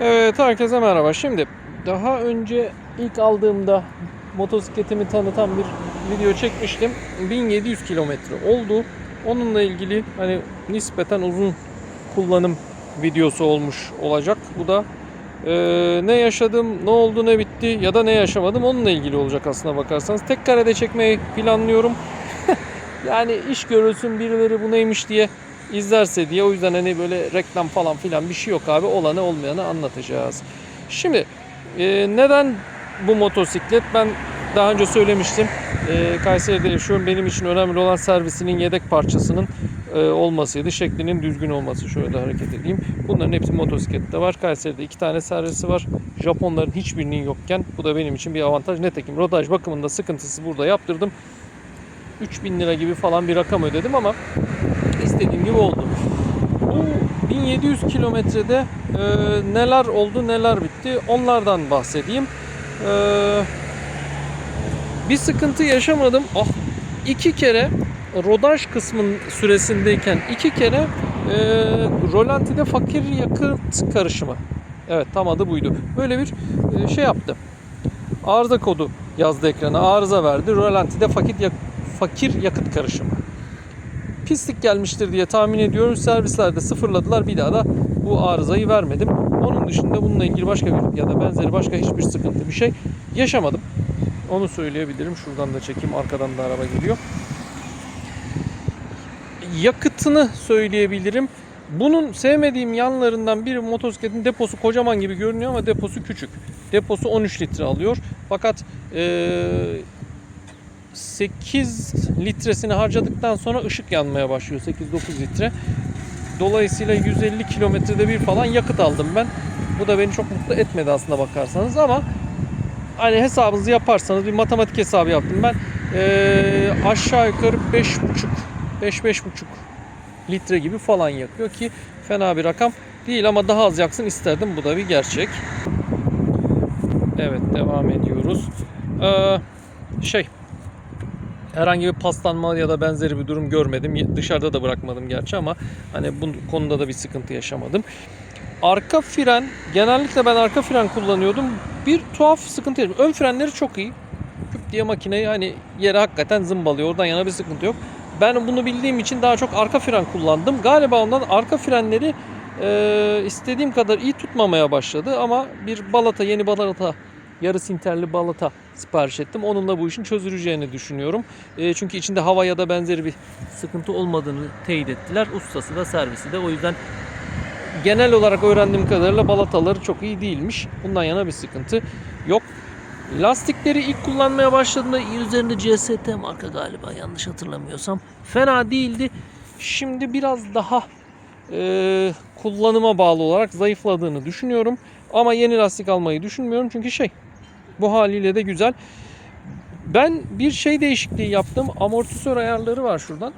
Evet herkese merhaba. Şimdi daha önce ilk aldığımda motosikletimi tanıtan bir video çekmiştim. 1700 kilometre oldu. Onunla ilgili hani nispeten uzun kullanım videosu olmuş olacak. Bu da eee, ne yaşadım, ne oldu, ne bitti ya da ne yaşamadım onunla ilgili olacak aslına bakarsanız. Tek karede çekmeyi planlıyorum. yani iş görülsün birileri bu neymiş diye izlerse diye o yüzden hani böyle reklam falan filan bir şey yok abi. Olanı olmayanı anlatacağız. Şimdi e, neden bu motosiklet? Ben daha önce söylemiştim. E, Kayseri'de yaşıyorum. Benim için önemli olan servisinin yedek parçasının e, olmasıydı. Şeklinin düzgün olması. Şöyle hareket edeyim. Bunların hepsi motosiklette var. Kayseri'de iki tane servisi var. Japonların hiçbirinin yokken bu da benim için bir avantaj. Nitekim rodaj bakımında sıkıntısı burada yaptırdım. 3000 lira gibi falan bir rakam ödedim ama istediğim gibi oldu. Bu 1700 kilometrede e, neler oldu neler bitti onlardan bahsedeyim. E, bir sıkıntı yaşamadım. Ah, iki kere rodaj kısmın süresindeyken iki kere e, rolantide fakir yakıt karışımı. Evet tam adı buydu. Böyle bir e, şey yaptı. Arıza kodu yazdı ekrana. Arıza verdi. Rolantide fakir, yak- fakir yakıt karışımı pislik gelmiştir diye tahmin ediyorum. Servislerde sıfırladılar. Bir daha da bu arızayı vermedim. Onun dışında bununla ilgili başka bir ya da benzeri başka hiçbir sıkıntı bir şey yaşamadım. Onu söyleyebilirim. Şuradan da çekeyim. Arkadan da araba geliyor. Yakıtını söyleyebilirim. Bunun sevmediğim yanlarından biri motosikletin deposu kocaman gibi görünüyor ama deposu küçük. Deposu 13 litre alıyor. Fakat eee 8 litresini harcadıktan sonra ışık yanmaya başlıyor 8-9 litre. Dolayısıyla 150 kilometrede bir falan yakıt aldım ben. Bu da beni çok mutlu etmedi aslında bakarsanız ama hani hesabınızı yaparsanız bir matematik hesabı yaptım ben. Ee, aşağı yukarı 5,5 5-5,5 litre gibi falan yakıyor ki fena bir rakam değil ama daha az yaksın isterdim. Bu da bir gerçek. Evet devam ediyoruz. Ee, şey herhangi bir paslanma ya da benzeri bir durum görmedim. Dışarıda da bırakmadım gerçi ama hani bu konuda da bir sıkıntı yaşamadım. Arka fren, genellikle ben arka fren kullanıyordum. Bir tuhaf sıkıntı yaşadım. Ön frenleri çok iyi. Küp diye makineyi hani yere hakikaten zımbalıyor. Oradan yana bir sıkıntı yok. Ben bunu bildiğim için daha çok arka fren kullandım. Galiba ondan arka frenleri e, istediğim kadar iyi tutmamaya başladı ama bir balata, yeni balata yarı sinterli balata sipariş ettim. Onunla bu işin çözüleceğini düşünüyorum. E, çünkü içinde hava ya da benzeri bir sıkıntı olmadığını teyit ettiler. Ustası da servisi de. O yüzden genel olarak öğrendiğim kadarıyla balataları çok iyi değilmiş. Bundan yana bir sıkıntı yok. Lastikleri ilk kullanmaya başladığımda üzerinde CST marka galiba yanlış hatırlamıyorsam. Fena değildi. Şimdi biraz daha e, kullanıma bağlı olarak zayıfladığını düşünüyorum. Ama yeni lastik almayı düşünmüyorum çünkü şey bu haliyle de güzel. Ben bir şey değişikliği yaptım. Amortisör ayarları var şuradan.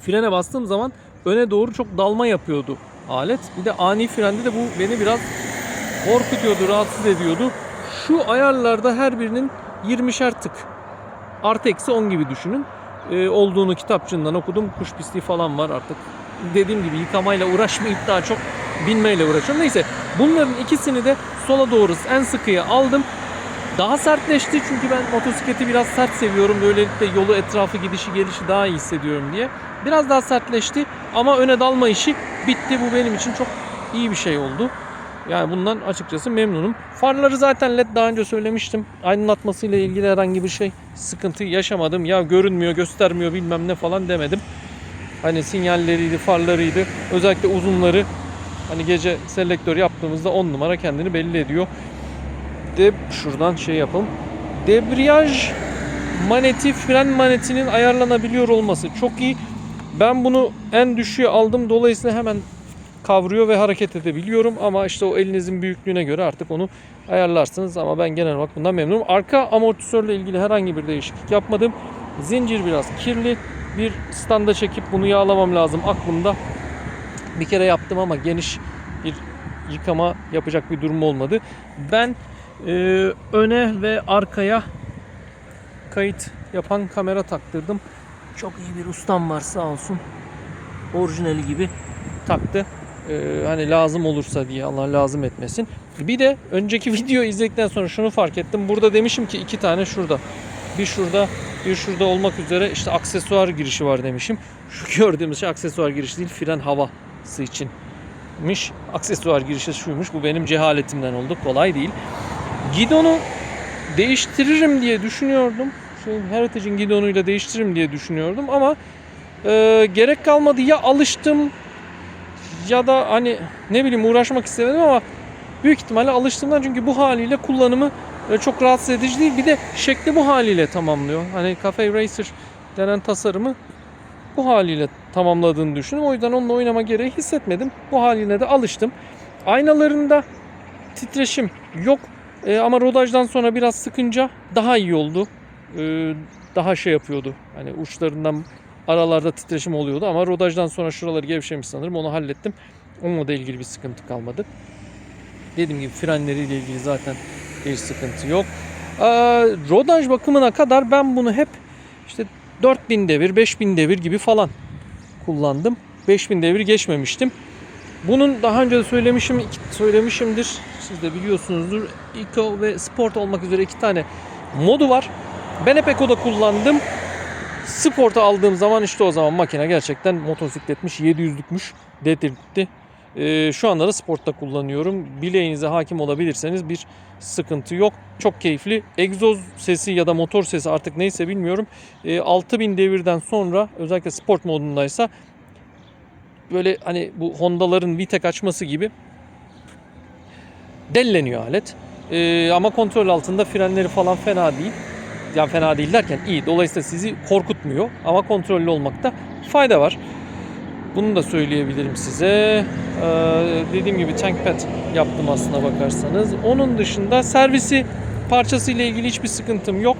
Frene bastığım zaman öne doğru çok dalma yapıyordu alet. Bir de ani frende de bu beni biraz korkutuyordu, rahatsız ediyordu. Şu ayarlarda her birinin 20'şer tık artı eksi 10 gibi düşünün. Ee, olduğunu kitapçığından okudum. Kuş pisliği falan var artık. Dediğim gibi yıkamayla uğraşmayıp daha çok binmeyle uğraşıyorum. Neyse bunların ikisini de sola doğru en sıkıya aldım. Daha sertleşti çünkü ben motosikleti biraz sert seviyorum. Böylelikle yolu etrafı gidişi gelişi daha iyi hissediyorum diye. Biraz daha sertleşti ama öne dalma işi bitti. Bu benim için çok iyi bir şey oldu. Yani bundan açıkçası memnunum. Farları zaten led daha önce söylemiştim. Aydınlatmasıyla ilgili herhangi bir şey sıkıntı yaşamadım. Ya görünmüyor, göstermiyor bilmem ne falan demedim. Hani sinyalleriydi, farlarıydı. Özellikle uzunları hani gece selektör yaptığımızda 10 numara kendini belli ediyor. De şuradan şey yapalım. Debriyaj maneti, fren manetinin ayarlanabiliyor olması çok iyi. Ben bunu en düşüğe aldım. Dolayısıyla hemen kavruyor ve hareket edebiliyorum. Ama işte o elinizin büyüklüğüne göre artık onu ayarlarsınız. Ama ben genel olarak bundan memnunum. Arka amortisörle ilgili herhangi bir değişiklik yapmadım. Zincir biraz kirli. Bir standa çekip bunu yağlamam lazım aklımda. Bir kere yaptım ama geniş bir yıkama yapacak bir durum olmadı. Ben e, öne ve arkaya kayıt yapan kamera taktırdım. Çok iyi bir ustam var sağ olsun. Orijinali gibi taktı. Ee, hani lazım olursa diye Allah lazım etmesin. Bir de önceki video izledikten sonra şunu fark ettim. Burada demişim ki iki tane şurada. Bir şurada, bir şurada olmak üzere işte aksesuar girişi var demişim. Şu gördüğümüz şey aksesuar girişi değil, fren havası içinmiş. Aksesuar girişi şuymuş. Bu benim cehaletimden oldu. Kolay değil. Gidonu değiştiririm diye düşünüyordum. Şey, Heritage'in gidonuyla değiştiririm diye düşünüyordum ama e, gerek kalmadı. Ya alıştım ya da hani ne bileyim uğraşmak istemedim ama büyük ihtimalle alıştığımdan çünkü bu haliyle kullanımı e, çok rahatsız edici değil. Bir de şekli bu haliyle tamamlıyor. Hani Cafe Racer denen tasarımı bu haliyle tamamladığını düşündüm. O yüzden onunla oynama gereği hissetmedim. Bu haline de alıştım. Aynalarında titreşim yok. E, ama rodajdan sonra biraz sıkınca daha iyi oldu. E, daha şey yapıyordu. Hani uçlarından aralarda titreşim oluyordu ama rodajdan sonra şuraları gevşemiş sanırım. Onu hallettim. Onunla da ilgili bir sıkıntı kalmadı. Dediğim gibi frenleriyle ilgili zaten bir sıkıntı yok. Ee, rodaj bakımına kadar ben bunu hep işte 4000 devir, 5000 devir gibi falan kullandım. 5000 devir geçmemiştim. Bunun daha önce de söylemişim, söylemişimdir. Siz de biliyorsunuzdur. Eco ve Sport olmak üzere iki tane modu var. Ben hep Eco'da kullandım. Sport'a aldığım zaman işte o zaman makine gerçekten motosikletmiş, 700'lükmüş dedirtti. Ee, şu anda da sportta kullanıyorum. Bileğinize hakim olabilirseniz bir sıkıntı yok. Çok keyifli. Egzoz sesi ya da motor sesi artık neyse bilmiyorum. Ee, 6000 devirden sonra özellikle sport modundaysa böyle hani bu Honda'ların Vitek açması gibi delleniyor alet. Ee, ama kontrol altında frenleri falan fena değil. Yani fena değil derken iyi. Dolayısıyla sizi korkutmuyor. Ama kontrollü olmakta fayda var. Bunu da söyleyebilirim size. Ee, dediğim gibi tank pad yaptım aslına bakarsanız. Onun dışında servisi parçası ile ilgili hiçbir sıkıntım yok.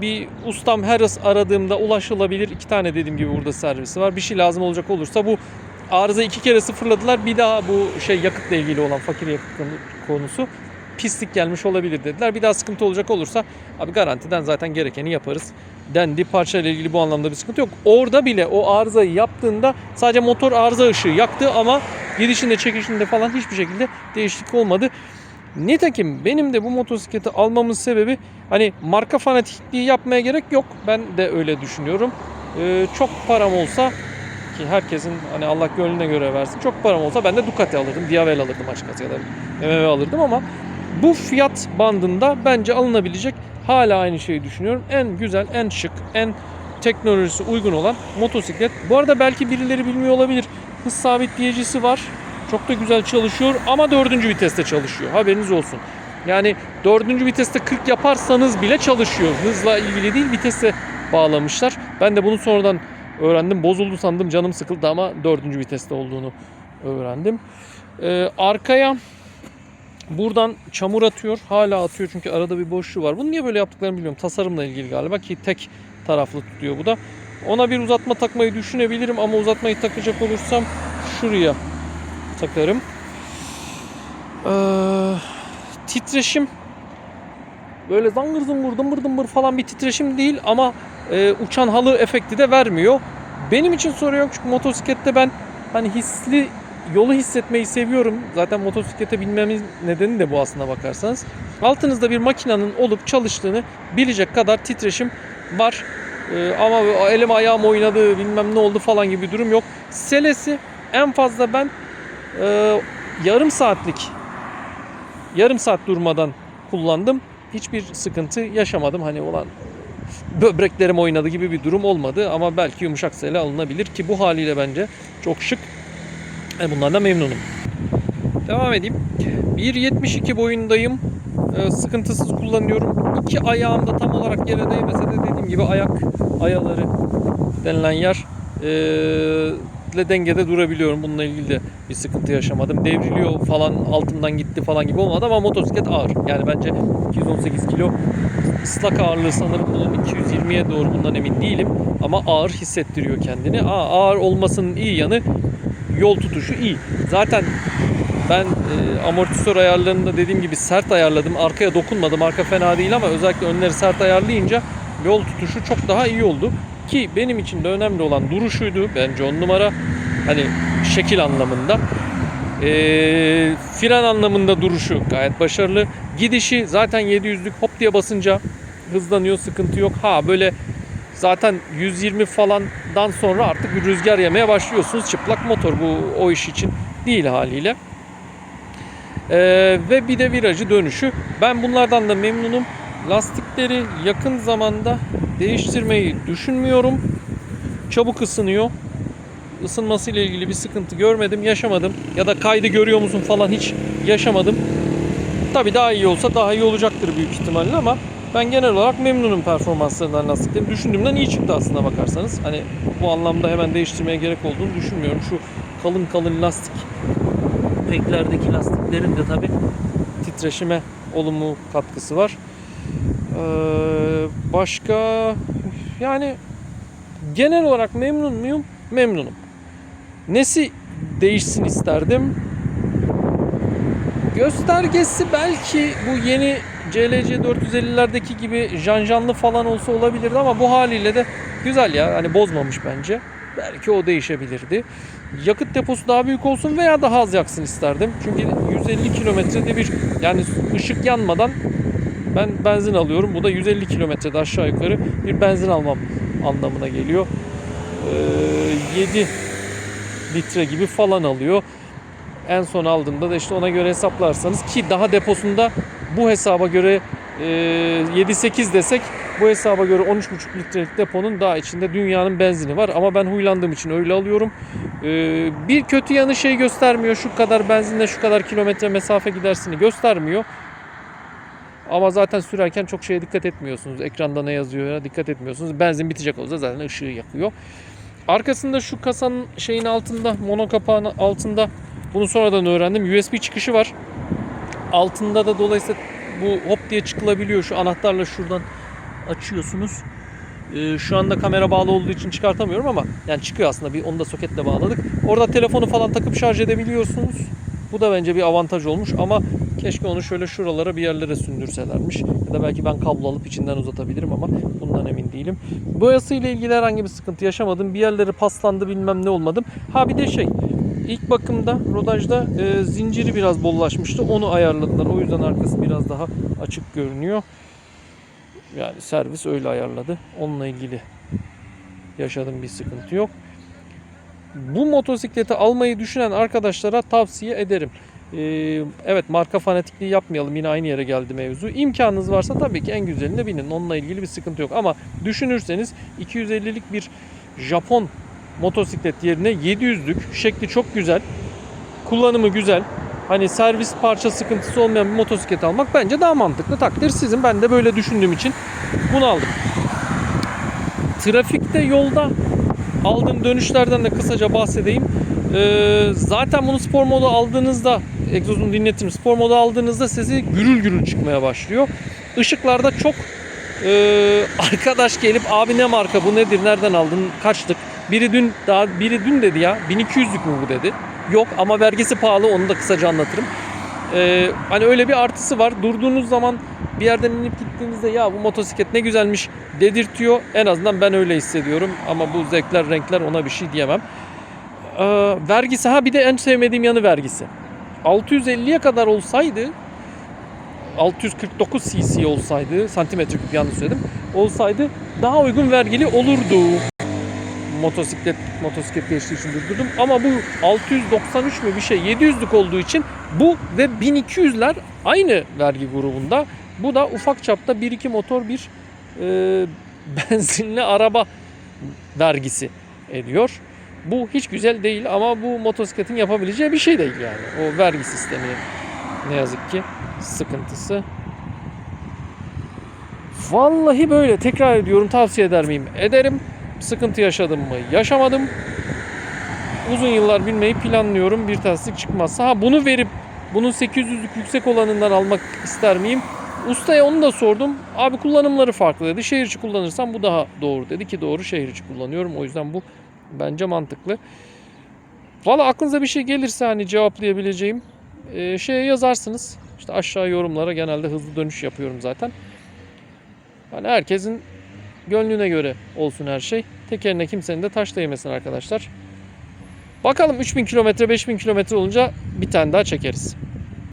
Bir ustam her aradığımda ulaşılabilir. İki tane dediğim gibi burada servisi var. Bir şey lazım olacak olursa bu arıza iki kere sıfırladılar. Bir daha bu şey yakıtla ilgili olan fakir yakıt konusu pislik gelmiş olabilir dediler. Bir daha sıkıntı olacak olursa abi garantiden zaten gerekeni yaparız dendi. Parçayla ilgili bu anlamda bir sıkıntı yok. Orada bile o arızayı yaptığında sadece motor arıza ışığı yaktı ama gidişinde çekişinde falan hiçbir şekilde değişiklik olmadı. Nitekim benim de bu motosikleti almamın sebebi hani marka fanatikliği yapmaya gerek yok. Ben de öyle düşünüyorum. Ee, çok param olsa ki herkesin hani Allah gönlüne göre versin. Çok param olsa ben de Ducati alırdım, Diavel alırdım açıkçası ya da BMW alırdım ama bu fiyat bandında bence alınabilecek hala aynı şeyi düşünüyorum. En güzel, en şık, en teknolojisi uygun olan motosiklet. Bu arada belki birileri bilmiyor olabilir. Hız sabitleyicisi var. Çok da güzel çalışıyor ama dördüncü viteste çalışıyor. Haberiniz olsun. Yani dördüncü viteste 40 yaparsanız bile çalışıyor. Hızla ilgili değil vitese bağlamışlar. Ben de bunu sonradan öğrendim. Bozuldu sandım canım sıkıldı ama dördüncü viteste olduğunu öğrendim. Ee, arkaya Buradan çamur atıyor. Hala atıyor çünkü arada bir boşluğu var. Bunu niye böyle yaptıklarını bilmiyorum. Tasarımla ilgili galiba ki tek taraflı tutuyor bu da. Ona bir uzatma takmayı düşünebilirim ama uzatmayı takacak olursam şuraya takarım. Ee, titreşim böyle zangır zıngır dımbır dımbır falan bir titreşim değil ama e, uçan halı efekti de vermiyor. Benim için sorun yok çünkü motosiklette ben hani hisli yolu hissetmeyi seviyorum. Zaten motosiklete binmemin nedeni de bu aslına bakarsanız. Altınızda bir makinenin olup çalıştığını bilecek kadar titreşim var. Ee, ama elim ayağım oynadı bilmem ne oldu falan gibi bir durum yok. Selesi en fazla ben e, yarım saatlik yarım saat durmadan kullandım. Hiçbir sıkıntı yaşamadım. Hani olan böbreklerim oynadı gibi bir durum olmadı ama belki yumuşak sele alınabilir ki bu haliyle bence çok şık e bundan da memnunum. Devam edeyim. 1.72 boyundayım. Ee, sıkıntısız kullanıyorum. İki ayağım da tam olarak yere değmese de dediğim gibi ayak ayaları denilen yer ile dengede durabiliyorum. Bununla ilgili de bir sıkıntı yaşamadım. Devriliyor falan altımdan gitti falan gibi olmadı ama motosiklet ağır. Yani bence 218 kilo ıslak ağırlığı sanırım bunun 220'ye doğru bundan emin değilim. Ama ağır hissettiriyor kendini. Aa, ağır olmasının iyi yanı yol tutuşu iyi. Zaten ben e, amortisör ayarlarında dediğim gibi sert ayarladım. Arkaya dokunmadım. Arka fena değil ama özellikle önleri sert ayarlayınca yol tutuşu çok daha iyi oldu. Ki benim için de önemli olan duruşuydu. Bence on numara. Hani şekil anlamında. Ee, fren anlamında duruşu gayet başarılı. Gidişi zaten 700'lük hop diye basınca hızlanıyor sıkıntı yok. Ha böyle zaten 120 falandan sonra artık bir rüzgar yemeye başlıyorsunuz. Çıplak motor bu o iş için değil haliyle. Ee, ve bir de virajı dönüşü. Ben bunlardan da memnunum. Lastikleri yakın zamanda değiştirmeyi düşünmüyorum. Çabuk ısınıyor. Isınması ile ilgili bir sıkıntı görmedim, yaşamadım. Ya da kaydı görüyor musun falan hiç yaşamadım. Tabii daha iyi olsa daha iyi olacaktır büyük ihtimalle ama ben genel olarak memnunum performanslarından lastiklerin. Düşündüğümden iyi çıktı aslında bakarsanız. Hani bu anlamda hemen değiştirmeye gerek olduğunu düşünmüyorum. Şu kalın kalın lastik peklerdeki lastiklerin de tabii titreşime olumlu katkısı var. Ee, başka yani genel olarak memnun muyum? Memnunum. Nesi değişsin isterdim? Göstergesi belki bu yeni CLC 450'lerdeki gibi janjanlı falan olsa olabilirdi ama bu haliyle de güzel ya. Hani bozmamış bence. Belki o değişebilirdi. Yakıt deposu daha büyük olsun veya daha az yaksın isterdim. Çünkü 150 kilometrede bir yani ışık yanmadan ben benzin alıyorum. Bu da 150 kilometrede aşağı yukarı bir benzin almam anlamına geliyor. Ee, 7 litre gibi falan alıyor. En son aldığımda da işte ona göre hesaplarsanız ki daha deposunda bu hesaba göre e, 7-8 desek bu hesaba göre 13,5 litrelik deponun daha içinde dünyanın benzini var. Ama ben huylandığım için öyle alıyorum. E, bir kötü yanı şey göstermiyor. Şu kadar benzinle şu kadar kilometre mesafe gidersini göstermiyor. Ama zaten sürerken çok şeye dikkat etmiyorsunuz. Ekranda ne yazıyor dikkat etmiyorsunuz. Benzin bitecek olsa zaten ışığı yakıyor. Arkasında şu kasanın şeyin altında, mono kapağının altında bunu sonradan öğrendim. USB çıkışı var. Altında da dolayısıyla bu hop diye çıkılabiliyor. Şu anahtarla şuradan açıyorsunuz. Ee, şu anda kamera bağlı olduğu için çıkartamıyorum ama yani çıkıyor aslında. Bir onu da soketle bağladık. Orada telefonu falan takıp şarj edebiliyorsunuz. Bu da bence bir avantaj olmuş ama keşke onu şöyle şuralara bir yerlere sündürselermiş. Ya da belki ben kablo alıp içinden uzatabilirim ama bundan emin değilim. Boyası ile ilgili herhangi bir sıkıntı yaşamadım. Bir yerleri paslandı bilmem ne olmadım. Ha bir de şey ilk bakımda rodajda e, zinciri biraz bollaşmıştı. Onu ayarladılar. O yüzden arkası biraz daha açık görünüyor. Yani servis öyle ayarladı. Onunla ilgili yaşadığım bir sıkıntı yok. Bu motosikleti almayı düşünen arkadaşlara tavsiye ederim. Ee, evet marka fanatikliği yapmayalım yine aynı yere geldi mevzu. İmkanınız varsa tabii ki en güzeline binin. Onunla ilgili bir sıkıntı yok. Ama düşünürseniz 250'lik bir Japon motosiklet yerine 700'lük şekli çok güzel. Kullanımı güzel. Hani servis parça sıkıntısı olmayan bir motosiklet almak bence daha mantıklı. Takdir sizin. Ben de böyle düşündüğüm için bunu aldım. Trafikte yolda aldığım dönüşlerden de kısaca bahsedeyim. Ee, zaten bunu spor modu aldığınızda egzozunu dinletirim. Spor modu aldığınızda sesi gürül gürül çıkmaya başlıyor. Işıklarda çok e, arkadaş gelip abi ne marka bu nedir nereden aldın kaçtık. Biri dün daha biri dün dedi ya 1200'lük mü bu dedi. Yok ama vergisi pahalı onu da kısaca anlatırım. Ee, hani öyle bir artısı var. Durduğunuz zaman bir yerden inip gittiğinizde ya bu motosiklet ne güzelmiş dedirtiyor. En azından ben öyle hissediyorum. Ama bu zevkler renkler ona bir şey diyemem. Ee, vergisi ha bir de en sevmediğim yanı vergisi. 650'ye kadar olsaydı 649 cc olsaydı santimetre küp yanlış söyledim olsaydı daha uygun vergili olurdu motosiklet motosiklet geçtiği için durdurdum. Ama bu 693 mü bir şey 700'lük olduğu için bu ve 1200'ler aynı vergi grubunda. Bu da ufak çapta 1-2 motor bir e, benzinli araba vergisi ediyor. Bu hiç güzel değil ama bu motosikletin yapabileceği bir şey değil yani. O vergi sistemi ne yazık ki sıkıntısı. Vallahi böyle tekrar ediyorum tavsiye eder miyim? Ederim. Sıkıntı yaşadım mı? Yaşamadım. Uzun yıllar binmeyi planlıyorum. Bir terslik çıkmazsa. Ha bunu verip bunun 800'lük yüksek olanından almak ister miyim? Ustaya onu da sordum. Abi kullanımları farklı dedi. Şehir içi kullanırsam bu daha doğru dedi ki doğru şehir içi kullanıyorum. O yüzden bu bence mantıklı. Valla aklınıza bir şey gelirse hani cevaplayabileceğim e, şeye yazarsınız. İşte aşağı yorumlara genelde hızlı dönüş yapıyorum zaten. Hani herkesin gönlüne göre olsun her şey. Tekerine kimsenin de taş değmesin arkadaşlar. Bakalım 3000 kilometre 5000 kilometre olunca bir tane daha çekeriz.